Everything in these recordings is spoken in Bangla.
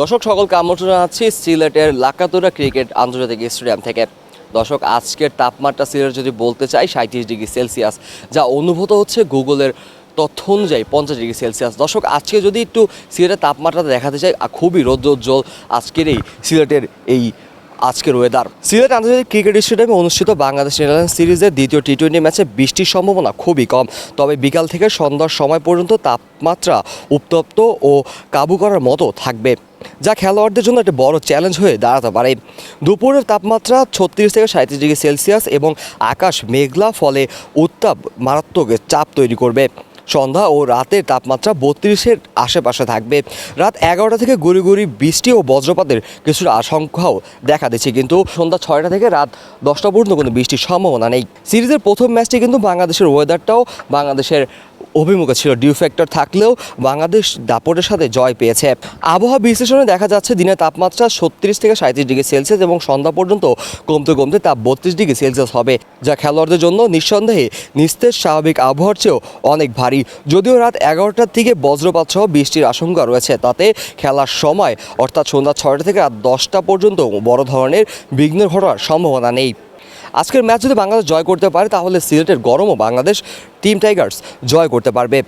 দর্শক, সকলকে আমন্ত্রণ জানাচ্ছি সিলেটের লাকাতুরা ক্রিকেট আন্তর্জাতিক স্টেডিয়াম থেকে। দর্শক, আজকের তাপমাত্রা সিলেট যদি বলতে চাই সাঁত্রিশ ডিগ্রি সেলসিয়াস, যা অনুভূত হচ্ছে গুগলের তথ্য অনুযায়ী পঞ্চাশ ডিগ্রি সেলসিয়াস। দর্শক, আজকে যদি একটু সিলেটের তাপমাত্রা দেখাতে চাই খুবই রৌদ্রোজ্জ্বল আজকের এই সিলেটের এই আজকের ওয়েদার সিলেট আন্তর্জাতিক ক্রিকেট স্টেডিয়ামে অনুষ্ঠিত বাংলাদেশ নেদারল্যান্ড সিরিজের দ্বিতীয় টি টোয়েন্টি ম্যাচে বৃষ্টির সম্ভাবনা খুবই কম। তবে বিকাল থেকে সন্ধ্যার সময় পর্যন্ত তাপমাত্রা উত্তপ্ত ও কাবু করার মতো থাকবে, যা খেলোয়াড়দের জন্য একটা বড় চ্যালেঞ্জ হয়ে দাঁড়াতে পারে। দুপুরের তাপমাত্রা ছত্রিশ থেকে সাঁত্রিশ ডিগ্রি সেলসিয়াস এবং আকাশ মেঘলা, ফলে উত্তাপ মারাত্মক চাপ তৈরি করবে। সন্ধ্যা ও রাতের তাপমাত্রা বত্রিশের আশেপাশে থাকবে। রাত এগারোটা থেকে গুড়ি গুড়ি বৃষ্টি ও বজ্রপাতের কিছুটা আশঙ্কাও দেখা দিচ্ছে। কিন্তু সন্ধ্যা ছয়টা থেকে রাত দশটা পর্যন্ত কোনো বৃষ্টির সম্ভাবনা নেই। সিরিজের প্রথম ম্যাচটি কিন্তু বাংলাদেশের ওয়েদারটাও বাংলাদেশের অভিমুখে ছিল ডিউ ফ্যাক্টর থাকলেও বাংলাদেশ দাপটের সাথে জয় পেয়েছে। আবহাওয়া বিশ্লেষণে দেখা যাচ্ছে দিনের তাপমাত্রা ছত্রিশ থেকে সাঁত্রিশ ডিগ্রি সেলসিয়াস এবং সন্ধ্যা পর্যন্ত কমতে কমতে তাপ বত্রিশ ডিগ্রি সেলসিয়াস হবে, যা খেলোয়াড়দের জন্য নিঃসন্দেহে নিস্তেজ স্বাভাবিক আবহাওয়ার চেয়েও অনেক ভারী। যদিও রাত এগারোটার থেকে বজ্রপাত সহ বৃষ্টির আশঙ্কা রয়েছে, তাতে খেলার সময়, অর্থাৎ সন্ধ্যা ছয়টা থেকে রাত দশটা পর্যন্ত বড় ধরনের বিঘ্ন ঘটার সম্ভাবনা নেই। আজকের ম্যাচ যদি বাংলাদেশ জয় করতে পারে, তাহলে সিলেটের গরমও বাংলাদেশ টিম টাইগার্স জয় করতে পারবে।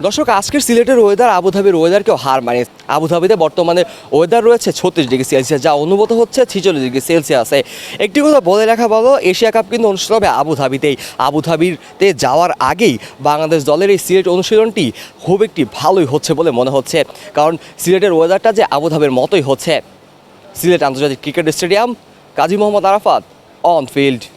দর্শক, আজকের সিলেটের ওয়েদার আবুধাবির ওয়েদারকেও হার মানে। আবুধাবিতে বর্তমানে ওয়েদার রয়েছে ছত্রিশ ডিগ্রি সেলসিয়াস যা অনুভূত হচ্ছে ছিচল্লিশ ডিগ্রি সেলসিয়াসে একটি কথা বলে রাখা ভালো, এশিয়া কাপ কিন্তু অনুষ্ঠিত হবে আবুধাবিতেই। আবুধাবিতে যাওয়ার আগেই বাংলাদেশ দলের এই সিলেট অনুশীলনটি খুব একটি ভালোই হচ্ছে বলে মনে হচ্ছে। কারণ সিলেটের ওয়েদারটা যে আবুধাবির মতোই হচ্ছে। সিলেট আন্তর্জাতিক cricket stadium, Kazi Mohammad Arafat. on field.